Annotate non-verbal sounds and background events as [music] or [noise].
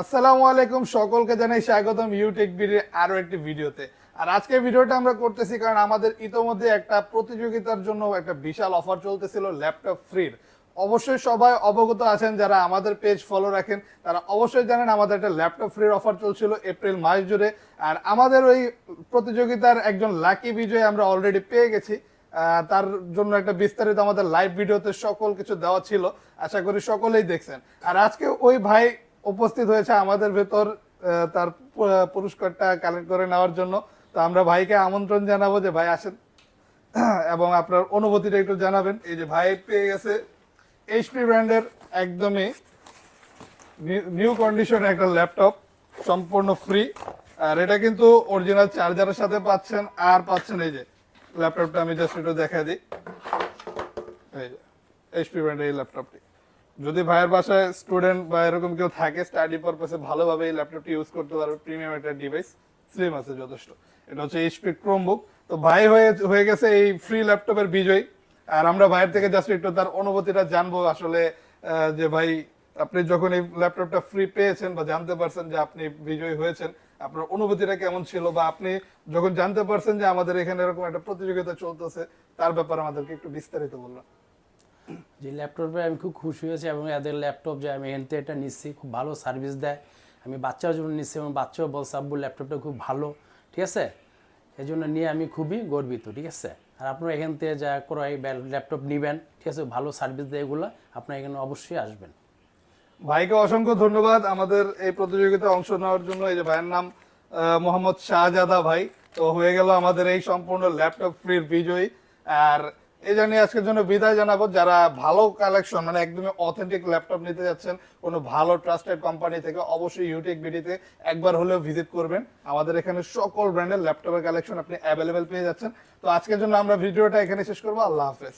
আসসালামু আলাইকুম, সকলকে জানাই স্বাগতম ইউটেক বিডির আরও একটি ভিডিওতে। আর আজকে ভিডিওটা আমরা করতেছি কারণ আমাদের ইতোমধ্যে একটা প্রতিযোগিতার জন্য একটা বিশাল অফার চলতেছিল ল্যাপটপ ফ্রির অবশ্যই সবাই অবগত আছেন, যারা আমাদের পেজ ফলো রাখেন, তারা অবশ্যই জানেন আমাদের একটা ল্যাপটপ ফ্রির অফার চলছিল এপ্রিল মাস জুড়ে। আর আমাদের ওই প্রতিযোগিতার একজন লাকি বিজয় আমরা অলরেডি পেয়ে গেছি। তার জন্য একটা বিস্তারিত আমাদের লাইভ ভিডিওতে সকল কিছু দেওয়া ছিল। আশা করি সকলেই দেখছেন। আর আজকে ওই ভাই উপস্থিত হয়েছে আমাদের ভেতর তার পুরস্কারটা কালেক্ট করে নেওয়ার জন্য। তো আমরা ভাইকে আমন্ত্রণ জানাব যে ভাই আসেন। [clears throat] এবং আপনার অনুভূতিটা একটু জানাবেন। এই যে ভাই পেয়ে গেছে এইচপি ব্র্যান্ডের একদমই নিউ কন্ডিশন একটা ল্যাপটপ সম্পূর্ণ ফ্রি আর এটা কিন্তু অরিজিনাল চার্জারের সাথে পাচ্ছেন, আর পাচ্ছেন এই যে ল্যাপটপটা আমি জাস্ট একটু দেখা দিই। এই যে এইচপি ব্র্যান্ডের এই ল্যাপটপটি যদি ভাইয়ের বাসায় স্টুডেন্ট বা এরকম কেউ থাকে স্টাডি পারপাসে ভালোভাবে এই ল্যাপটপটি ইউজ করতে পারবে প্রিমিয়াম একটা ডিভাইস স্লিম আছে যথেষ্ট। এটা হচ্ছে এইচপি ক্রোমবুক তো ভাই হয়ে হয়ে গেছে এই ফ্রি ল্যাপটপের বিজয়ী। আর আমরা ভাইয়ের থেকে জাস্ট একটু তার অনুভূতিটা জানব আসলে যে ভাই, আপনি যখন এই ল্যাপটপটা ফ্রি পেয়েছেন বা জানতে পারছেন যে আপনি বিজয়ী হয়েছেন, আপনার অনুভূতিটা কেমন ছিল বা আপনি যখন জানতে পারছেন যে আমাদের এখানে এরকম একটা প্রতিযোগিতা চলতেছে, তার ব্যাপারে আমাদেরকে একটু বিস্তারিত বলুন যে ল্যাপটপে আমি খুব খুশি হয়েছি এবং এদের ল্যাপটপ যে আমি এনতে এটা নিচ্ছি, খুব ভালো সার্ভিস দেয়। আমি বাচ্চার জন্য নিচ্ছি এবং বাচ্চাও বলছে আব্বু ল্যাপটপটা খুব ভালো, ঠিক আছে? এই জন্য নিয়ে আমি খুবই গর্বিত, ঠিক আছে? আর আপনারা এখান থেকে যা করে এই ল্যাপটপ নেবেন, ঠিক আছে, ভালো সার্ভিস দেয় এগুলো, আপনারা এখানে অবশ্যই আসবেন। ভাইকে অসংখ্য ধন্যবাদ আমাদের এই প্রতিযোগিতায় অংশ নেওয়ার জন্য। এই যে ভাইয়ের নাম মোহাম্মদ শাহজাদা ভাই। তো হয়ে গেল আমাদের এই সম্পূর্ণ ল্যাপটপ ফ্রির বিজয়ী। আর এই জন্য আজকের জন্য বিদায় জানাব। যারা ভালো কালেকশন মানে একদমই অথেন্টিক ল্যাপটপ নিতে যাচ্ছেন, কোনো ভালো ট্রাস্টেড কোম্পানি থেকে, অবশ্যই ইউটেক বিডিতে একবার হলেও ভিজিট করবেন। আমাদের এখানে সকল ব্র্যান্ডের ল্যাপটপের কালেকশন আপনি অ্যাভেলেবেল পেয়ে যাচ্ছেন। তো আজকের জন্য আমরা ভিডিওটা এখানে শেষ করব। আল্লাহ হাফেজ।